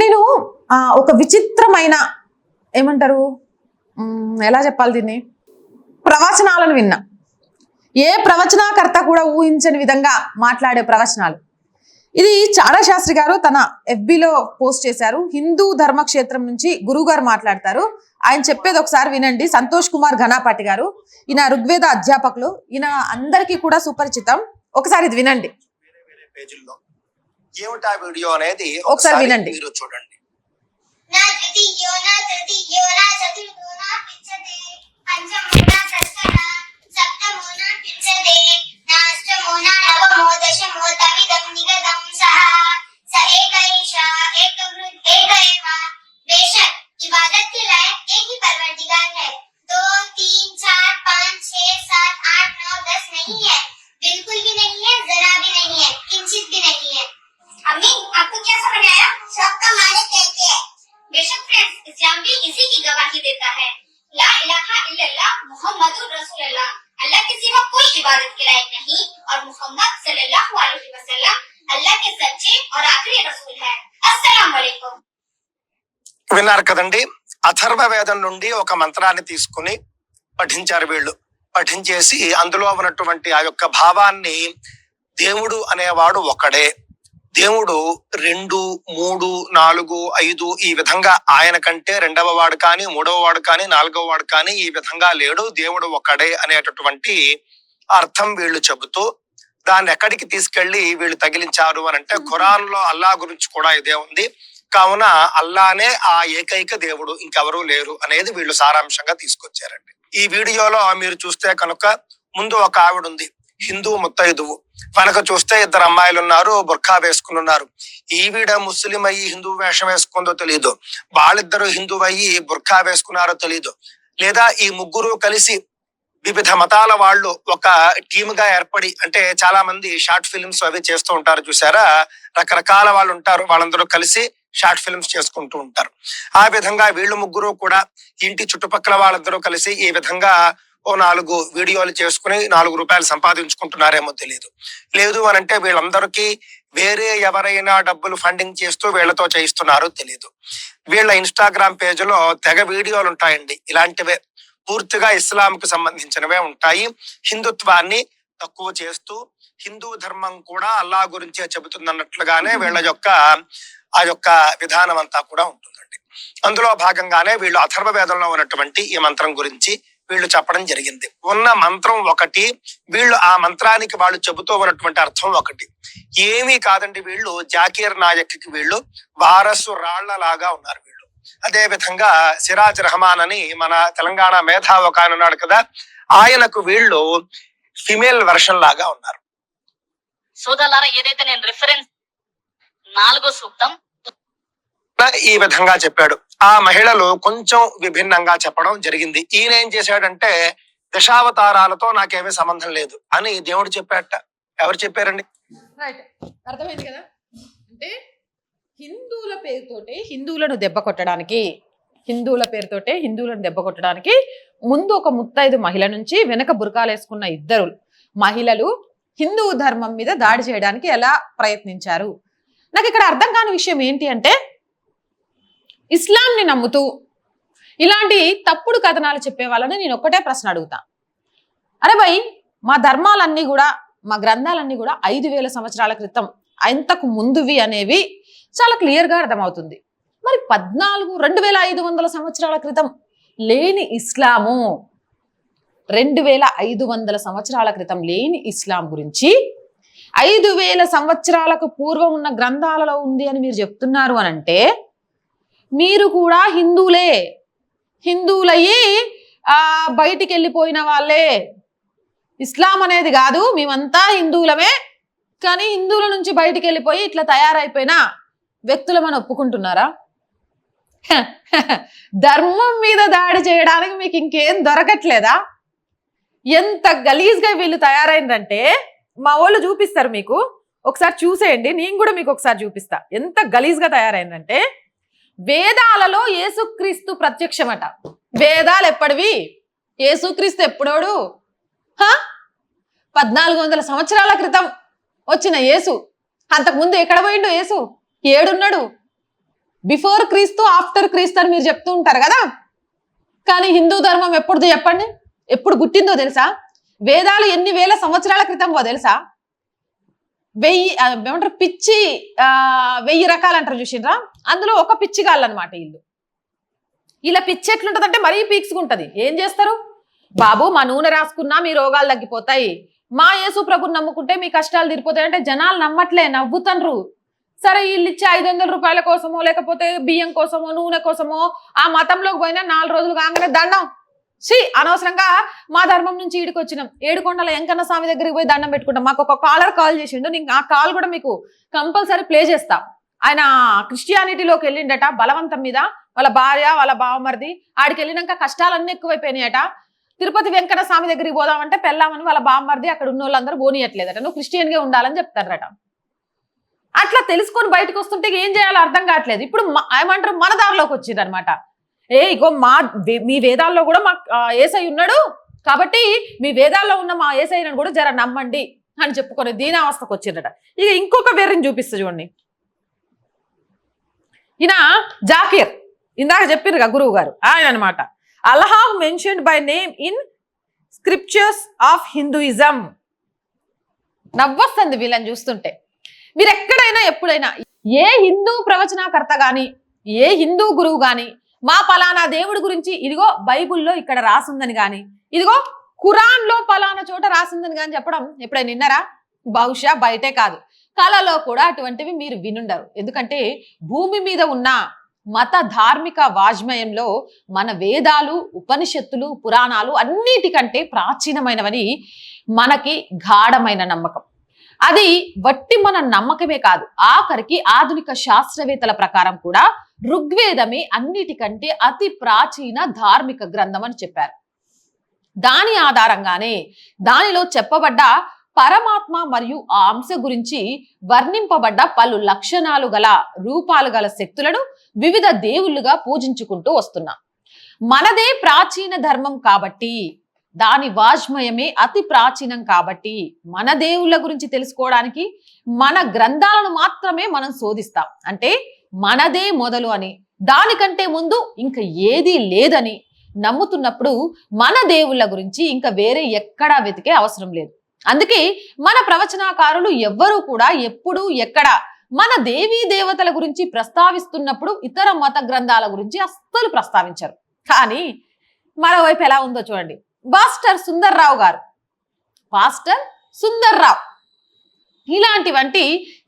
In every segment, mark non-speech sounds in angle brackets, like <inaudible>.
నేను ఒక విచిత్రమైన ఏమంటారు? ఎలా చెప్పాలి దీన్ని? ప్రవచనాలను విన్నా. ఏ ప్రవచనకర్త కూడా ఊహించని విధంగా మాట్లాడే ప్రవచనాలు. ఇది చారా శాస్త్రి గారు తన ఎఫ్బిలో లో పోస్ట్ చేశారు. హిందూ ధర్మక్షేత్రం నుంచి గురువు గారు మాట్లాడతారు. ఆయన చెప్పేది ఒకసారి వినండి. సంతోష్ కుమార్ ఘనాపాటి గారు. ఈయన ఋగ్వేద అధ్యాపకులు. ఈయన అందరికీ కూడా సుపరిచితం. ఒకసారి ఇది వినండి. పేజీల్లో. ఏమిటా వీడియో అనేది ఒకసారి వినండి. మీరు చూడండి. సప్తమోన పిచ్చదే నాష్టమోన నవమో దశమో తమిదం अल्लाह के सिवा कोई इबादत के लायक नहीं और मोहम्मद सल्लल्लाहु अलैहि वसल्लम अल्लाह के सच्चे और आखिरी रसूल है अस्सलाम वालेकुम విన్నారు కదండి అథర్వ వేదం నుండి ఒక మంత్రాన్ని తీసుకుని పఠించారు వీళ్ళు పఠించేసి అందులో ఉన్నటువంటి ఆ యొక్క భావాన్ని దేవుడు అనేవాడు ఒకడే దేవుడు రెండు మూడు నాలుగు ఐదు ఈ విధంగా ఆయన కంటే రెండవ వాడు కానీ మూడవ వాడు కానీ నాలుగవ వాడు కానీ ఈ విధంగా లేడు. దేవుడు ఒకడే అనేటటువంటి అర్థం వీళ్ళు చెబుతూ దాన్ని ఎక్కడికి తీసుకెళ్ళి వీళ్ళు తగిలించారు అని అంటే ఖురాన్లో అల్లా గురించి కూడా ఇదే ఉంది. కావున అల్లానే ఆ ఏకైక దేవుడు ఇంకెవరూ లేరు అనేది వీళ్ళు సారాంశంగా తీసుకొచ్చారండి. ఈ వీడియోలో మీరు చూస్తే కనుక ముందు ఒక ఆవిడ ఉంది. హిందూ ముత్తైదువు. వెనక చూస్తే ఇద్దరు అమ్మాయిలు ఉన్నారు బుర్ఖా వేసుకుని ఉన్నారు ఈవిడ ముస్లిం అయ్యి హిందూ వేషం వేసుకుందో తెలియదు వాళ్ళిద్దరు హిందూ అయ్యి బుర్ఖా వేసుకున్నారో తెలియదు లేదా ఈ ముగ్గురు కలిసి వివిధ మతాల వాళ్ళు ఒక టీమ్గా ఏర్పడి అంటే చాలా మంది షార్ట్ ఫిల్మ్స్ అవి చేస్తూ ఉంటారు చూసారా? రకరకాల వాళ్ళు ఉంటారు. వాళ్ళందరూ కలిసి షార్ట్ ఫిల్మ్స్ చేసుకుంటూ ఉంటారు. ఆ విధంగా వీళ్ళు ముగ్గురు కూడా ఇంటి చుట్టుపక్కల వాళ్ళందరూ కలిసి ఈ విధంగా ఓ నాలుగు వీడియోలు చేసుకుని నాలుగు రూపాయలు సంపాదించుకుంటున్నారేమో తెలియదు లేదు అని అంటే వీళ్ళందరికీ వేరే ఎవరైనా డబ్బులు ఫండింగ్ చేస్తూ వీళ్ళతో చేయిస్తున్నారో తెలియదు వీళ్ళ ఇన్స్టాగ్రామ్ పేజీలో తెగ వీడియోలు ఉంటాయండి. ఇలాంటివే పూర్తిగా ఇస్లాం కు సంబంధించినవే ఉంటాయి. హిందుత్వాన్ని తక్కువ చేస్తూ హిందూ ధర్మం కూడా అల్లా గురించే చెబుతుందన్నట్లుగానే వీళ్ళ యొక్క ఆ యొక్క విధానం అంతా కూడా ఉంటుందండి. అందులో భాగంగానే వీళ్ళు అథర్వ వేదంలో ఉన్నటువంటి ఈ మంత్రం గురించి వీళ్ళు చెప్పడం జరిగింది. ఉన్న మంత్రం ఒకటి వీళ్ళు ఆ మంత్రానికి వాళ్ళు చెబుతూ ఉన్నటువంటి అర్థం ఒకటి. ఏమీ కాదండి వీళ్ళు జాకీర్ నాయక్కి వీళ్ళు వారసు రాళ్ళ లాగా ఉన్నారు వీళ్ళు. అదే విధంగా సిరాజ్ రెహమాన్ అని మన తెలంగాణ మేధావి ఒక ఆయన ఉన్నాడు కదా ఆయనకు వీళ్ళు ఫిమేల్ వర్షన్ లాగా ఉన్నారు. సోదరులారా ఏదైతే నేను రిఫరెన్స్ నాలుగో సూక్తం ఈ విధంగా చెప్పాడు. ఆ మహిళలు కొంచెం విభిన్నంగా చెప్పడం జరిగింది. ఈయన ఏం చేశాడంటే దశావతారాలతో నాకేమీ సంబంధం లేదు అని దేవుడు చెప్పాట ఎవరు చెప్పారండి? రైట్. అర్థమైంది కదా? అంటే హిందువుల పేరుతోటే హిందువులను దెబ్బ కొట్టడానికి హిందువుల పేరుతోటే హిందువులను దెబ్బ కొట్టడానికి ముందు ఒక ముత్తైదు మహిళ నుంచి వెనక బురకాలేసుకున్న ఇద్దరు మహిళలు హిందూ ధర్మం మీద దాడి చేయడానికి ఎలా ప్రయత్నించారు? నాకు ఇక్కడ అర్థం కాని విషయం ఏంటి అంటే ఇస్లాంని నమ్ముతూ ఇలాంటి తప్పుడు కథనాలు చెప్పే వాళ్ళని నేను ఒక్కటే ప్రశ్న అడుగుతా. అరే భయ్ మా ధర్మాలన్నీ కూడా మా గ్రంథాలన్నీ కూడా ఐదు వేల సంవత్సరాల క్రితం అంతకు ముందువి అనేవి చాలా క్లియర్గా అర్థమవుతుంది. మరి పద్నాలుగు రెండు వేల ఐదు వందల సంవత్సరాల క్రితం లేని ఇస్లాము రెండు వేల ఐదు వందల సంవత్సరాల క్రితం లేని ఇస్లాం గురించి ఐదు వేల సంవత్సరాలకు పూర్వం ఉన్న గ్రంథాలలో ఉంది అని మీరు చెప్తున్నారు అని అంటే మీరు కూడా హిందువులే. హిందువులయ్యి ఆ, బయటికి వెళ్ళిపోయిన వాళ్ళే. ఇస్లాం అనేది కాదు మేమంతా హిందువులమే. కానీ హిందువుల నుంచి బయటికి వెళ్ళిపోయి ఇట్లా తయారైపోయిన వ్యక్తులమని ఒప్పుకుంటున్నారా? <laughs> ధర్మం మీద దాడి చేయడానికి మీకు ఇంకేం దొరకట్లేదా? ఎంత గలీజ్గా వీళ్ళు తయారైందంటే మా వాళ్ళు చూపిస్తారు మీకు. ఒకసారి చూసేయండి నేను కూడా మీకు ఒకసారి చూపిస్తా. ఎంత గలీజ్గా తయారైందంటే వేదాలలో యేసుక్రీస్తు ప్రత్యక్షమట. వేదాలు ఎప్పటివి? యేసుక్రీస్తు ఎప్పుడోడు? పద్నాలుగు వందల సంవత్సరాల క్రితం వచ్చిన యేసు. అంతకుముందు ఎక్కడ పోయిండు యేసు? ఏడున్నాడు. బిఫోర్ క్రీస్తు ఆఫ్టర్ క్రీస్తు అని మీరు చెప్తూ ఉంటారు కదా? కానీ హిందూ ధర్మం ఎప్పుడుదో చెప్పండి? ఎప్పుడు గుట్టిందో తెలుసా? వేదాలు ఎన్ని వేల సంవత్సరాల క్రితంవో తెలుసా? వెయ్యి ఏమంటారు పిచ్చి వెయ్యి రకాలు అంటారు చూసిండ్రా అందులో ఒక పిచ్చి కాళ్ళనమాట అనమాట వీళ్ళు ఇలా పిచ్చి ఎట్లుంటదంటే మరీ పీక్సుకుంటది ఏం చేస్తారు? బాబు మా నూనె రాసుకున్నా మీ రోగాలు తగ్గిపోతాయి. మా యేసు ప్రభుని నమ్ముకుంటే మీ కష్టాలు తీరిపోతాయి అంటే జనాలు నమ్మట్లే నవ్వుతండ్రు. సరే వీళ్ళు ఇచ్చే ఐదు వందల రూపాయల కోసమో లేకపోతే బియ్యం కోసమో నూనె కోసమో ఆ మతంలోకి పోయినా నాలుగు రోజులు కాగానే దండం. సి అనవసరంగా మా ధర్మం నుంచి ఈడికి వచ్చినాం ఏడుకొండల వెంకన్న స్వామి దగ్గరికి పోయి దండం పెట్టుకుంటాం. మాకు ఒక కాలర్ కాల్ చేసిండు. నేను ఆ కాల్ కూడా మీకు కంపల్సరీ ప్లే చేస్తా. ఆయన క్రిస్టియానిటీలోకి వెళ్ళిండట బలవంతం మీద. వాళ్ళ భార్య వాళ్ళ బావమరిది ఆడికి వెళ్ళినాక కష్టాలన్నీ ఎక్కువైపోయినాయట. తిరుపతి వెంకట స్వామి దగ్గరికి పోదామంటే పెళ్ళామని వాళ్ళ బావమరిది అక్కడ ఉన్న వాళ్ళందరూ పోనీయట్లేదట. నువ్వు క్రిస్టియన్గా ఉండాలని చెప్తారట. అట్లా తెలుసుకొని బయటకు వస్తుంటే ఏం చేయాలో అర్థం కావట్లేదు. ఇప్పుడు ఏమంటారు? మన దారిలోకి వచ్చింది అనమాట ఏ ఇగో మా మీ వేదాల్లో కూడా మా ఏసై ఉన్నాడు కాబట్టి మీ వేదాల్లో ఉన్న మా ఏసైని కూడా జర నమ్మండి అని చెప్పుకొని దీనావస్థకు వచ్చిందట. ఇక ఇంకొక వేరేని చూపిస్తా చూడండి. ఈయన జాకీర్. ఇందాక చెప్పారు గురువు గారు ఆయన అనమాట Allah mentioned by name in scriptures of Hinduism నవ్వొస్తుంది వీళ్ళని చూస్తుంటే. మీరు ఎక్కడైనా ఎప్పుడైనా ఏ హిందూ ప్రవచనకర్త గాని ఏ హిందూ గురువు గాని మా పలానా దేవుడి గురించి ఇదిగో బైబిల్లో ఇక్కడ రాసిందని కానీ ఇదిగో ఖురాన్లో పలానా చోట రాసిందని కానీ చెప్పడం ఎప్పుడైనా విన్నారా? బహుశా బయటే కాదు. కళలో కూడా అటువంటివి మీరు వినుండరు. ఎందుకంటే భూమి మీద ఉన్న మత ధార్మిక వాజ్మయంలో మన వేదాలు ఉపనిషత్తులు పురాణాలు అన్నిటికంటే ప్రాచీనమైనవని మనకి గాఢమైన నమ్మకం. అది వట్టి మన నమ్మకమే కాదు. ఆఖరికి ఆధునిక శాస్త్రవేత్తల ప్రకారం కూడా ఋగ్వేదమే అన్నిటికంటే అతి ప్రాచీన ధార్మిక గ్రంథం అని చెప్పారు. దాని ఆధారంగానే దానిలో చెప్పబడ్డ పరమాత్మ మరియు ఆ అంశ గురించి వర్ణింపబడ్డ పలు లక్షణాలు గల రూపాలు గల శక్తులను వివిధ దేవుళ్ళుగా పూజించుకుంటూ వస్తున్నాం. మనదే ప్రాచీన ధర్మం కాబట్టి దాని వాజ్మయమే అతి ప్రాచీనం కాబట్టి మన దేవుళ్ళ గురించి తెలుసుకోవడానికి మన గ్రంథాలను మాత్రమే మనం శోధిస్తాం. అంటే మనదే మొదలు అని. దానికంటే ముందు ఇంకా ఏదీ లేదని నమ్ముతున్నప్పుడు మన దేవుళ్ళ గురించి ఇంకా వేరే ఎక్కడా వెతికే అవసరం లేదు. అందుకే మన ప్రవచనాకారులు ఎవ్వరూ కూడా ఎప్పుడు ఎక్కడ మన దేవీ దేవతల గురించి ప్రస్తావిస్తున్నప్పుడు ఇతర మత గ్రంథాల గురించి అస్సలు ప్రస్తావించరు. కానీ మరోవైపు ఎలా ఉందో చూడండి. బాస్టర్ సుందర్రావు గారు. పాస్టర్ సుందర్రావు. ఇలాంటివంటి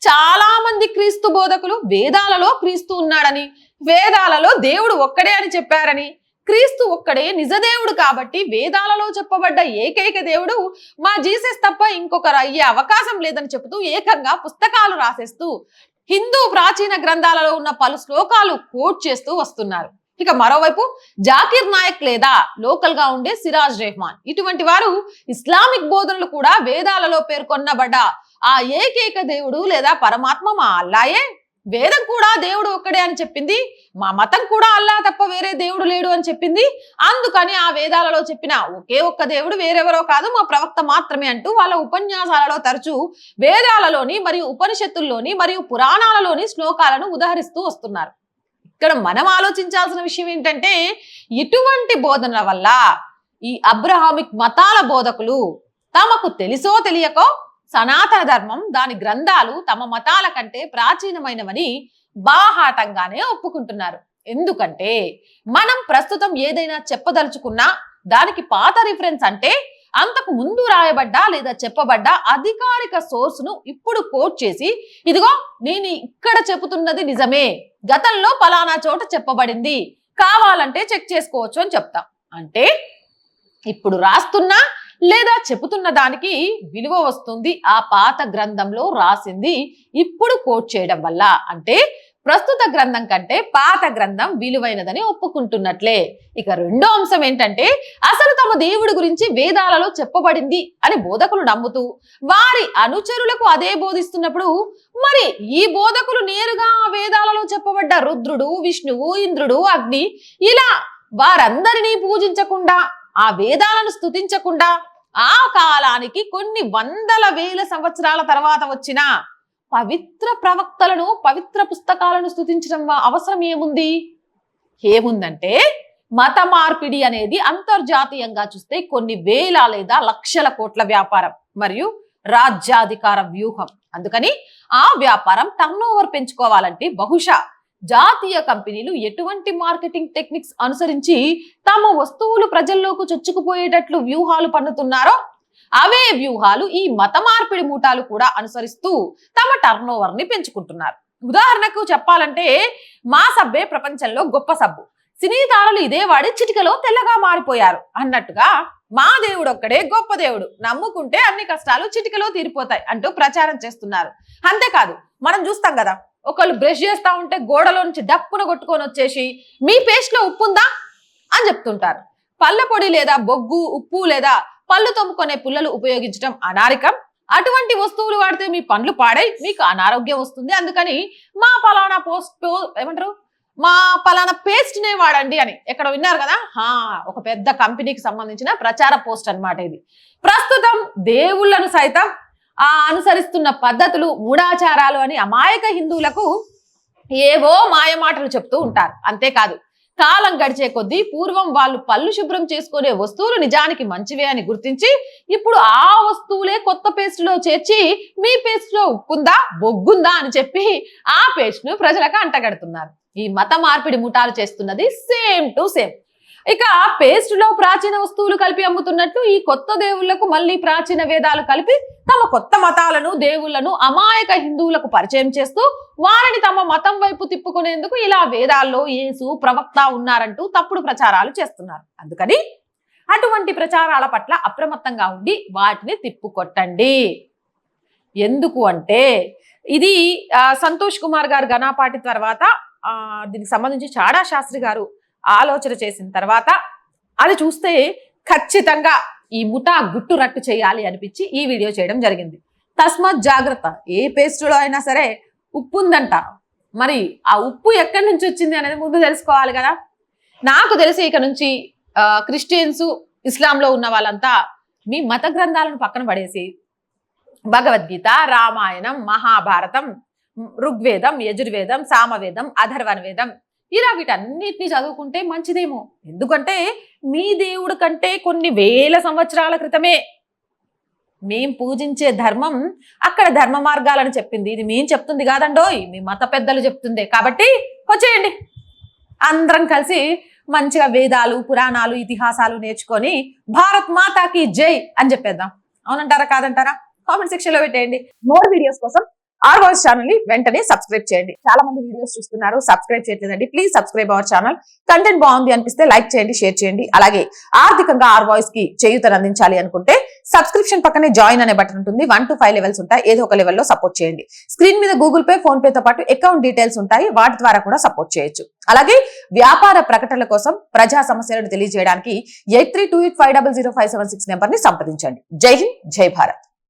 చాలా మంది క్రీస్తు బోధకులు వేదాలలో క్రీస్తు ఉన్నాడని వేదాలలో దేవుడు ఒక్కడే అని చెప్పారని క్రీస్తు ఒక్కడే నిజదేవుడు కాబట్టి వేదాలలో చెప్పబడ్డ ఏకైక దేవుడు మా జీసస్ తప్ప ఇంకొకరు అయ్యే అవకాశం లేదని చెబుతూ ఏకంగా పుస్తకాలు రాసేస్తూ హిందూ ప్రాచీన గ్రంథాలలో ఉన్న పలు శ్లోకాలు కోట్ చేస్తూ వస్తున్నారు. ఇక మరోవైపు జాకిర్ నాయక్ లేదా లోకల్గా ఉండే సిరాజ్ రెహమాన్. ఇటువంటి వారు ఇస్లామిక్ బోధనలు కూడా వేదాలలో పేర్కొన్నబడ్డ ఆ ఏకైక దేవుడు లేదా పరమాత్మ మా అల్లాయే. వేదం కూడా దేవుడు ఒక్కడే అని చెప్పింది. మా మతం కూడా అల్లా తప్ప వేరే దేవుడు లేడు అని చెప్పింది. అందుకని ఆ వేదాలలో చెప్పిన ఒకే ఒక్క దేవుడు వేరెవరో కాదు మా ప్రవక్త మాత్రమే అంటూ వాళ్ళ ఉపన్యాసాలలో తరచూ వేదాలలోని మరియు ఉపనిషత్తుల్లోని మరియు పురాణాలలోని శ్లోకాలను ఉదహరిస్తూ వస్తున్నారు. ఇక్కడ మనం ఆలోచించాల్సిన విషయం ఏంటంటే ఇటువంటి బోధనల వల్ల ఈ అబ్రహామిక్ మతాల బోధకులు తమకు తెలుసో తెలియకో సనాతన ధర్మం దాని గ్రంథాలు తమ మతాల కంటే ప్రాచీనమైనవని బాహాటంగానే ఒప్పుకుంటున్నారు. ఎందుకంటే మనం ప్రస్తుతం ఏదైనా చెప్పదలుచుకున్నా దానికి పాత రిఫరెన్స్ అంటే అంతకు ముందు రాయబడ్డ లేదా చెప్పబడ్డ అధికారిక సోర్స్ను ఇప్పుడు కోట్ చేసి ఇదిగో నేను ఇక్కడ చెబుతున్నది నిజమే. గతంలో పలానా చోట చెప్పబడింది. కావాలంటే చెక్ చేసుకోవచ్చు అని చెప్తాం. అంటే ఇప్పుడు రాస్తున్నా లేదా చెబుతున్న దానికి విలువ వస్తుంది. ఆ పాత గ్రంథంలో రాసింది ఇప్పుడు కోట్ చేయడం వల్ల. అంటే ప్రస్తుత గ్రంథం కంటే పాత గ్రంథం విలువైనదని ఒప్పుకుంటున్నట్లే. ఇక రెండో అంశం ఏంటంటే అసలు తమ దేవుడి గురించి వేదాలలో చెప్పబడింది అని బోధకులు నమ్ముతూ వారి అనుచరులకు అదే బోధిస్తున్నప్పుడు మరి ఈ బోధకులు నేరుగా వేదాలలో చెప్పబడ్డ రుద్రుడు విష్ణువు ఇంద్రుడు అగ్ని ఇలా వారందరినీ పూజించకుండా ఆ వేదాలను స్తుతించకుండా ఆ కాలానికి కొన్ని వందల వేల సంవత్సరాల తర్వాత వచ్చిన పవిత్ర ప్రవక్తలను పవిత్ర పుస్తకాలను స్థుతించడం అవసరం ఏముంది? ఏముందంటే మత మార్పిడి అనేది అంతర్జాతీయంగా చూస్తే కొన్ని వేల లేదా లక్షల కోట్ల వ్యాపారం మరియు రాజ్యాధికార వ్యూహం. అందుకని ఆ వ్యాపారం టర్నోవర్ పెంచుకోవాలంటే బహుశా జాతీయ కంపెనీలు ఎటువంటి మార్కెటింగ్ టెక్నిక్స్ అనుసరించి తమ వస్తువులు ప్రజల్లోకి చొచ్చుకుపోయేటట్లు వ్యూహాలు పన్నుతున్నారో అవే వ్యూహాలు ఈ మత మార్పిడి మూటాలు కూడా అనుసరిస్తూ తమ టర్న్ ఓవర్ని పెంచుకుంటున్నారు. ఉదాహరణకు చెప్పాలంటే మా సబ్బే ప్రపంచంలో గొప్ప సబ్బు. సినీదారులు ఇదే వాడి చిటికలో తెల్లగా మారిపోయారు. అన్నట్టుగా మా దేవుడు ఒక్కడే గొప్ప దేవుడు. నమ్ముకుంటే అన్ని కష్టాలు చిటికలో తీరిపోతాయి అంటూ ప్రచారం చేస్తున్నారు. అంతేకాదు మనం చూస్తాం కదా ఒకళ్ళు బ్రష్ చేస్తా ఉంటే గోడలో నుంచి డప్పున కొట్టుకొని వచ్చేసి మీ పేస్ట్లో ఉప్పు ఉందా అని చెప్తుంటారు. పళ్ళ పొడి లేదా బొగ్గు ఉప్పు లేదా పళ్ళు తోముకునే పుల్లలు ఉపయోగించడం అనారికం. అటువంటి వస్తువులు వాడితే మీ పండ్లు పాడై మీకు అనారోగ్యం వస్తుంది. అందుకని మా పలానా పోస్ట్ ఏమంటారు? మా పలానా పేస్ట్ నే వాడండి అని. ఎక్కడ విన్నారు కదా? హా ఒక పెద్ద కంపెనీకి సంబంధించిన ప్రచార పోస్ట్ అన్నమాట ఇది. ప్రస్తుతం దేవుళ్ళను సైతం ఆ అనుసరిస్తున్న పద్ధతులు మూఢాచారాలు అని అమాయక హిందువులకు ఏవో మాయమాటలు చెప్తూ ఉంటారు. అంతేకాదు కాలం గడిచే కొద్దీ పూర్వం వాళ్ళు పళ్ళు శుభ్రం చేసుకునే వస్తువులు నిజానికి మంచివే అని గుర్తించి ఇప్పుడు ఆ వస్తువులే కొత్త పేస్ట్లో చేర్చి మీ పేస్ట్లో ఉప్పుందా బొగ్గుందా అని చెప్పి ఆ పేస్ట్ను ప్రజలకు అంటగడుతున్నారు. ఈ మత మార్పిడి ముఠాలు చేస్తున్నది సేమ్ టు సేమ్ ఇక పేస్ట్లో ప్రాచీన వస్తువులు కలిపి అమ్ముతున్నట్లు ఈ కొత్త దేవుళ్ళకు మళ్ళీ ప్రాచీన వేదాలు కలిపి తమ కొత్త మతాలను దేవుళ్ళను అమాయక హిందువులకు పరిచయం చేస్తూ వారిని తమ మతం వైపు తిప్పుకునేందుకు ఇలా వేదాల్లో యేసు ప్రవక్త ఉన్నారంటూ తప్పుడు ప్రచారాలు చేస్తున్నారు. అందుకని అటువంటి ప్రచారాల పట్ల అప్రమత్తంగా ఉండి వాటిని తిప్పుకొట్టండి. ఎందుకు అంటే ఇది సంతోష్ కుమార్ గారు ఘనాపాటి తర్వాత దీనికి సంబంధించి చాడా శాస్త్రి గారు ఆలోచన చేసిన తర్వాత అది చూస్తే ఖచ్చితంగా ఈ ముఠా గుట్టు రట్టు చేయాలి అనిపించి ఈ వీడియో చేయడం జరిగింది. తస్మాత్ జాగ్రత్త ఏ పేస్టులో అయినా సరే ఉప్పు ఉందంట మరి ఆ ఉప్పు ఎక్కడి నుంచి వచ్చింది అనేది ముందు తెలుసుకోవాలి కదా. నాకు తెలిసి ఇక నుంచి క్రిస్టియన్స్ ఇస్లాంలో ఉన్న వాళ్ళంతా మీ మత గ్రంథాలను పక్కన పడేసి భగవద్గీత రామాయణం మహాభారతం ఋగ్వేదం యజుర్వేదం సామవేదం అధర్వణ వేదం ఇలా వీటన్నిటిని చదువుకుంటే మంచిదేమో. ఎందుకంటే మీ దేవుడు కంటే కొన్ని వేల సంవత్సరాల క్రితమే మేం పూజించే ధర్మం అక్కడ ధర్మ మార్గాలను చెప్పింది. ఇది మేం చెప్తుంది కాదండోయ్ మీ మత పెద్దలు చెప్తుంది. కాబట్టి వచ్చేయండి. అందరం కలిసి మంచిగా వేదాలు పురాణాలు ఇతిహాసాలు నేర్చుకొని భారత్ మాతాకి జై అని చెప్పేద్దాం. అవునంటారా కాదంటారా? కామెంట్ సెక్షన్లో పెట్టేయండి. మోర్ వీడియోస్ కోసం ఆర్ వాయిస్ ఛానల్ని వెంటనే సబ్స్క్రైబ్ చేయండి. చాలా మంది వీడియోస్ చూస్తున్నారు సబ్స్క్రైబ్ చేయట్లేదండి. Please subscribe our channel content బాగుంది అనిపిస్తే లైక్ చేయండి షేర్ చేయండి. అలాగే ఆర్థికంగా ఆర్ వాయిస్కి చేయూతను అందించాలి అనుకుంటే సబ్స్క్రిప్షన్ పక్కనే జాయిన్ అనే బటన్ ఉంటుంది. వన్ టు ఫైవ్ లెవెల్స్ ఉంటాయి. ఏదో ఒక లెవెల్లో సపోర్ట్ చేయండి. స్క్రీన్ మీద గూగుల్ పే ఫోన్ పే తో పాటు అకౌంట్ డీటెయిల్స్ ఉంటాయి. వాటి ద్వారా కూడా సపోర్ట్ చేయొచ్చు. అలాగే వ్యాపార ప్రకటనల కోసం ప్రజా సమస్యలను తెలియజేయడానికి eight three two eight five double zero five seven six నెంబర్ని సంప్రదించండి. జై హింద్ జై భారత్.